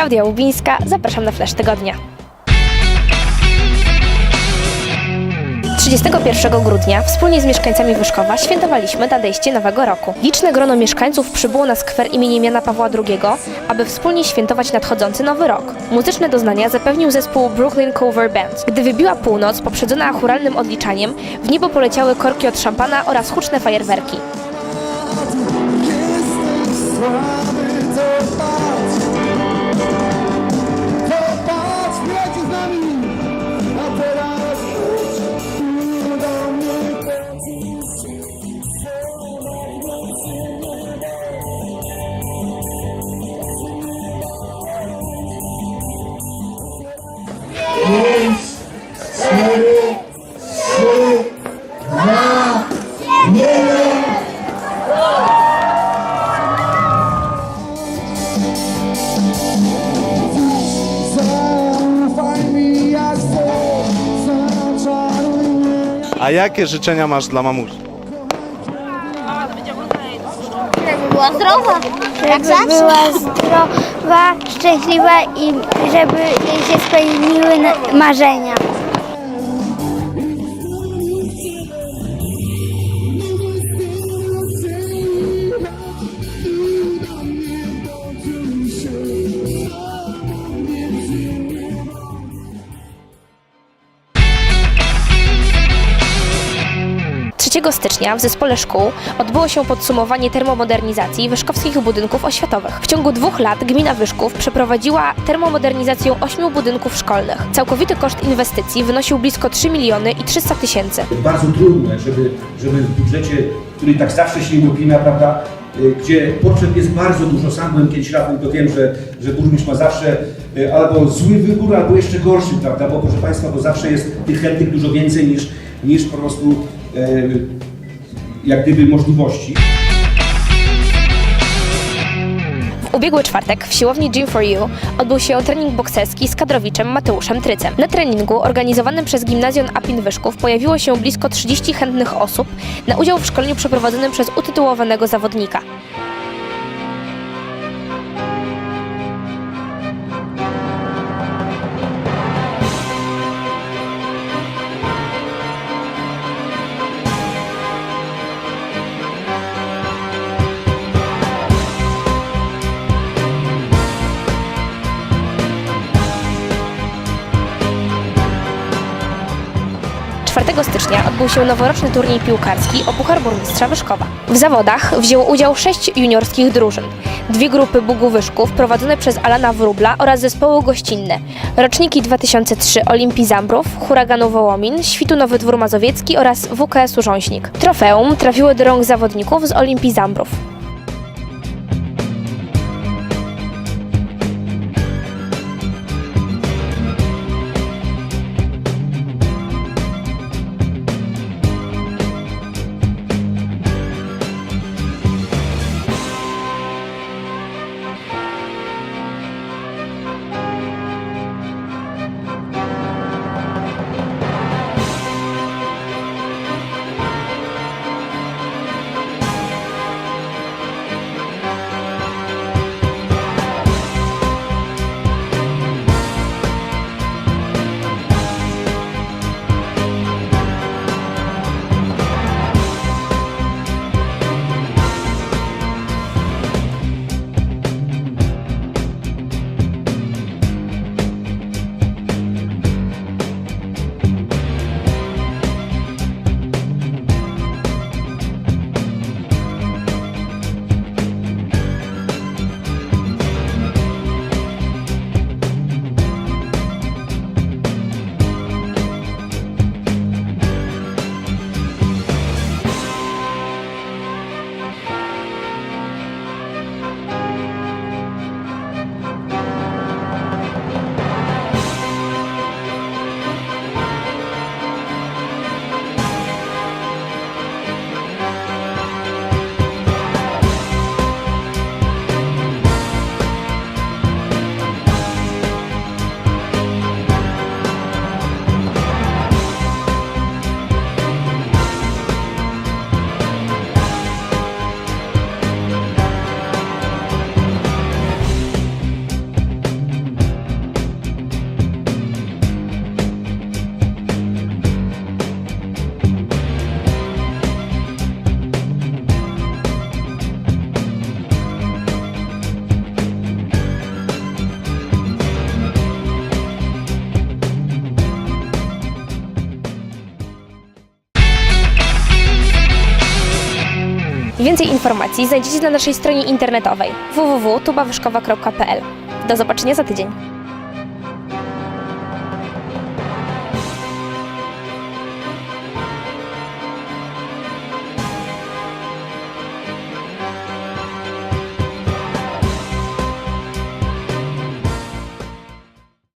Klaudia Łubińska, zapraszam na Flash Tygodnia. 31 grudnia wspólnie z mieszkańcami Wyszkowa świętowaliśmy nadejście Nowego Roku. Liczne grono mieszkańców przybyło na skwer imienia Jana Pawła II, aby wspólnie świętować nadchodzący Nowy Rok. Muzyczne doznania zapewnił zespół Brooklyn Cover Band. Gdy wybiła północ, poprzedzona churalnym odliczaniem, w niebo poleciały korki od szampana oraz huczne fajerwerki. Mnie A jakie życzenia masz dla mamusi? Żeby była zdrowa. Jak żeby zawsze. była zdrowa, szczęśliwa i żeby jej się spełniły na- marzenia. Trzeciego stycznia w zespole szkół odbyło się podsumowanie termomodernizacji wyszkowskich budynków oświatowych. W ciągu dwóch lat gmina Wyszków przeprowadziła termomodernizację ośmiu budynków szkolnych. Całkowity koszt inwestycji wynosił blisko 3 miliony i 300 tysięcy. bardzo trudne, żeby, żeby w budżecie, który tak zawsze się upina, prawda, y, gdzie potrzeb jest bardzo dużo. Sam byłem kiedyś radnym, to wiem, że, że burmistrz ma zawsze y, albo zły wybór, albo jeszcze gorszy, prawda, bo proszę Państwa, bo zawsze jest tych chętnych dużo więcej niż, niż po prostu jak gdyby możliwości. W ubiegły czwartek w siłowni Gym for You odbył się trening bokserski z kadrowiczem Mateuszem Trycem. Na treningu organizowanym przez Gimnazjum Apin Wyszków pojawiło się blisko 30 chętnych osób na udział w szkoleniu przeprowadzonym przez utytułowanego zawodnika. Czwartego stycznia odbył się noworoczny turniej piłkarski o Puchar Burmistrza Wyszkowa. W zawodach wzięło udział sześć juniorskich drużyn. Dwie grupy Bugu Wyszków prowadzone przez Alana Wróbla oraz zespoły gościnne. Roczniki 2003 Olimpii Zambrów, Huraganu Wołomin, Świtu Nowy Dwór Mazowiecki oraz WKS Urząśnik. Trofeum trafiło do rąk zawodników z Olimpii Zambrów. Informacji znajdziecie na naszej stronie internetowej www.tubawyszkowa.pl. Do zobaczenia za tydzień.